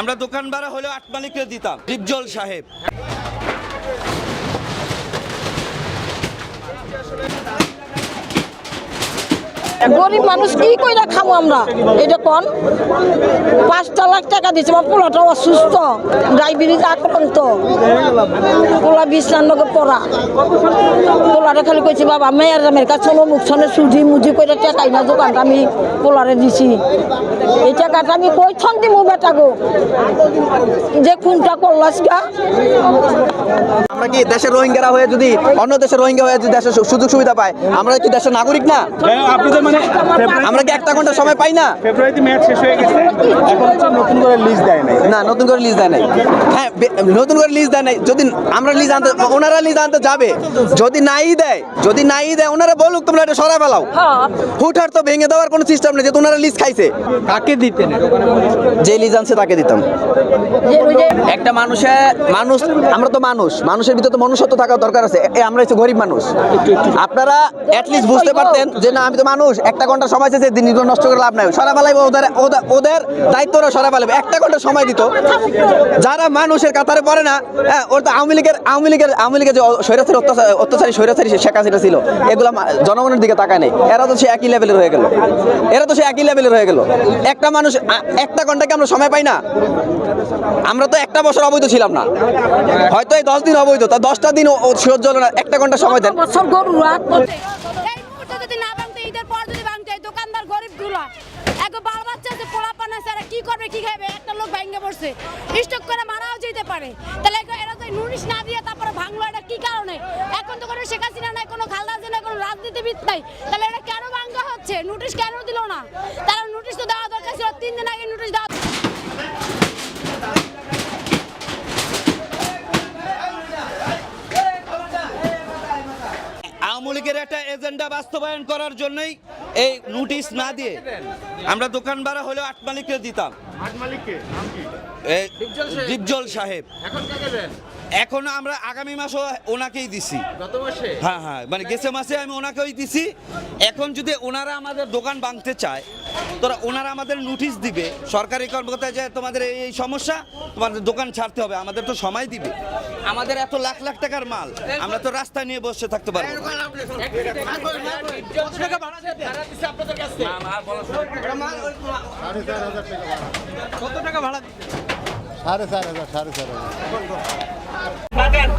আমরা দোকান ভাড়া হলেও আট মালিককে দিতাম। ডিপজল সাহেব। গরিব মানুষ কি কইরা খাব আমরা? এটা কোন? পাঁচটা লাখ টাকা দিচ্ছে আমার পোলাটা অসুস্থ ডায়াবেটিস আক্রান্ত। পোলা বিছনার পড়া। পোলারে খালি কইছি বাবা মেয়ের মেয়ের কাছে চলো মুখ ছনে সুজি মুজি করে টাকাই না দোকানটা আমি পোলারে দিছি। এই টাকাটা আমি কই ছন দিমু বেটা গো। যে কোনটা করলাস গা আমরা কি দেশের রোহিঙ্গারা হয়ে যদি অন্য দেশের রোহিঙ্গা হয়ে যদি দেশের সুযোগ সুবিধা পায় আমরা কি দেশের নাগরিক না? আমরা কি একটা ঘণ্টা সময় পাই না? ফেব্রুয়ারিতে ম্যাচ শেষ হয়ে গেছে। এখন নতুন করে লিস্ট দেয় নাই। না নতুন করে লিজ দেয় নাই। হ্যাঁ নতুন করে লিজ দেয় নাই। যদি আমরা লিজ আনতে ওনারা লিজ আনতে যাবে। যদি নাই দেয় যদি নাই দেয় ওনারা বলুক তোমরা এটা সরাই ফেলাও। হুটহাট তো ভেঙে দেওয়ার কোনো সিস্টেম নেই যে ওনারা লিজ খাইছে। কাকে দিতেন যে লিজ আনছে তাকে দিতাম। একটা মানুষে মানুষ আমরা তো মানুষ। মানুষের ভিতরে তো মনুষ্যত্ব থাকা দরকার আছে। আমরা হচ্ছে গরিব মানুষ। আপনারা অ্যাটলিস্ট বুঝতে পারতেন যে না আমি তো মানুষ। একটা ঘণ্টা সময় চাইছে দিন নষ্ট করে লাভ নাই। সারা ফেলাইব ওদের, ওদের- দায়িত্ব ওরা সরা ফেলাবে একটা ঘণ্টা সময় দিত। যারা মানুষের কাতারে পড়ে না হ্যাঁ ওর তো আওয়ামী লীগের আওয়ামী লীগের আওয়ামী লীগের যে স্বৈরাচারী, অত্যাচার স্বৈরাচারী শেখ হাসিনা ছিল, এগুলো জনগণের দিকে তাকায় নেই। এরা তো সে একই লেভেলের হয়ে গেল। এরা তো সে একই লেভেলের হয়ে গেল। একটা মানুষ একটা ঘন্টাকে আমরা সময় পাই না? আমরা তো একটা বছর অবৈধ ছিলাম না। হয়তো এই দশ দিন অবৈধ, তা দশটা দিন সহ্য হলো না। একটা ঘণ্টা সময় দেন। বছর গরু রাত এই মুহূর্তে যদি না ভাঙতে ঈদের পর যদি ভাঙতে হয়, দোকানদার গরিবগুলা এক বাল বাচ্চা আছে পোলা পানা আছে এরা কি খাবে একটা লোক ভাঙ্গে পড়ছে। স্টক করে মারাও যেতে পারে। তাহলে এরা তো নোটিশ না দিয়ে তারপরে ভাঙলো এটা কি কারণে? এখন তো কোনো শেখ হাসিনা নাই, কোনো খালদা জিনা, কোনো রাজনীতিবিদ নাই। তাহলে এটা কেন ভাঙ্গা হচ্ছে? নোটিশ কেন দিল না? তারা নোটিশ তো দেওয়া দরকার ছিল। তিন দিন আগে নোটিশ দেওয়া আওয়ামী লীগের একটা এজেন্ডা বাস্তবায়ন করার জন্যই এই নোটিশ না দিয়ে আমরা দোকান ভাড়া হলেও আট মালিককে দিতাম। ডিপজল সাহেব। এখন আমরা আগামী মাসও ওনাকেই দিছি। গত মাসে? হ্যাঁ হ্যাঁ মানে গেছে মাসে আমি ওনাকেই দিছি। এখন যদি ওনারা আমাদের দোকান ভাঙতে চায় তোরা ওনারা আমাদের নোটিশ দিবে সরকারি কর্মকর্তা যে তোমাদের এই সমস্যা তোমাদের দোকান ছাড়তে হবে আমাদের তো সময় দিবে। আমাদের এত লাখ লাখ টাকার মাল আমরা তো রাস্তা নিয়ে বসে থাকতে পারব না। সাড়ে চার হাজার সাড়ে চার হাজার।